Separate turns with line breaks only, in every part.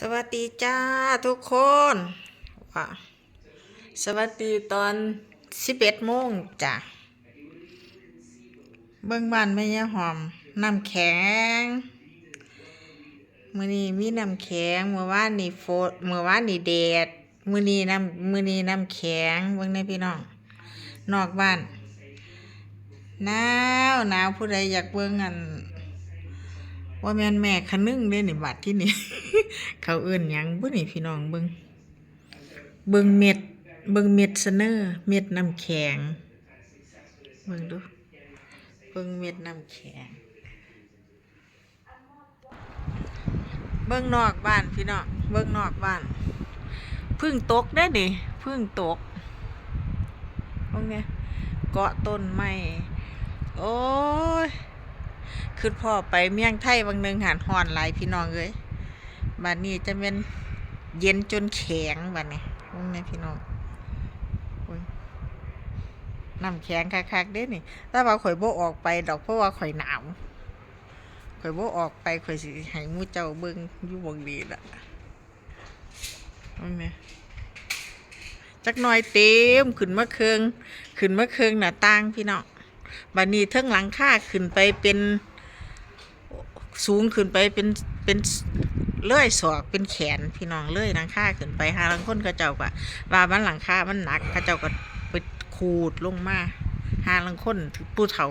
สวัสดีจ้าทุกคนว่าสวัสดีตอนสิบเอ็ดโมงจ้ะเบื้องบ้านแม่ยหอมน้ำแข็งมื้อนี้มีน้ำแข็งเมื่อวานนี่โฟดเมื่อวานนี่แดดมื้อนี้น้ำมื้อนี้น้ำแข็งเบิ่งในพี่น้องนอกบ้านหนาวหนาวผู้ใดอยากเบิ่งอัน ว่าแม่นแม่คนึงเด้นี่บัดที่นี่ เขาเอื้นยังบ่นี่พี่น้องเบิ่งเบิ่งเม็ดเบิ่งเม็ดเสนอเม็ดน้ำแข็งเบิ่งดูเบิ่งเม็ดน้ำแข็งเบิ่งนอกบ้านพี่น้องเบิ่งนอกบ้านพึ่งตกได้นี่พึ่งตกเบิ่งเนี่ยเกาะต้นไม้โอ้ คือพ่อไปเมียงไทยบางหนึงหันหอนหลายพี่น้องเอ้ยบัดนี้จะเป็นเย็นจนแข็งบัดนี้พวกนี้พี่น้องน้ำแข็งคักๆเด้นี่แต่ว่าข่อยโบออกไปดอกเพราะว่าข่อยหนาวข่อยโบออกไปข่อยสิให้มูเจ้าเบิ่งอยู่บงดีละนี้จักหน่อยเต็มขึ้นมาเคืองขึ้นมาเคืองหน้าต่างพี่น้องบัดนี้เทิงหลังคาขึ้นไปเป็น สูงขึ้นไปเป็นเป็นเลื่อยศอกเป็นแขนพี่น้องเลื่อยหลังคาขึ้นไปหาลังคนก็เจ้าก็ว่ามันหลังคามันหนักเขาเจ้าก็ไปขูดลงมาหาลังคนถือผู้เฒ่า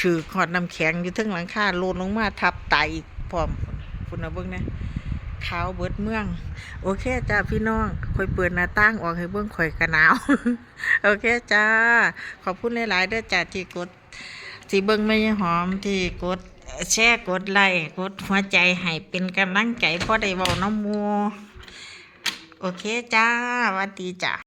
ถือขอดน้ำแข็งอยู่เทิงหลังคาโลนลงมาทับไตอีกพร้อมคุณนะเบิ่งนะขาวเบิดเมือง โอเคจ้าพี่น้องคอยเปิดหน้าต่างออกให้เบิ่งข่อยกระหนาวโอเคจ้าขอบคุณหลายๆด้อจ้าที่กดที่เบิ่งไม่หอมที่กด แชร์กดไลค์กดหัวใจให้เป็นกำลังใจพอได้บอกน้องมู โอเคจ้าวัสดีจ้า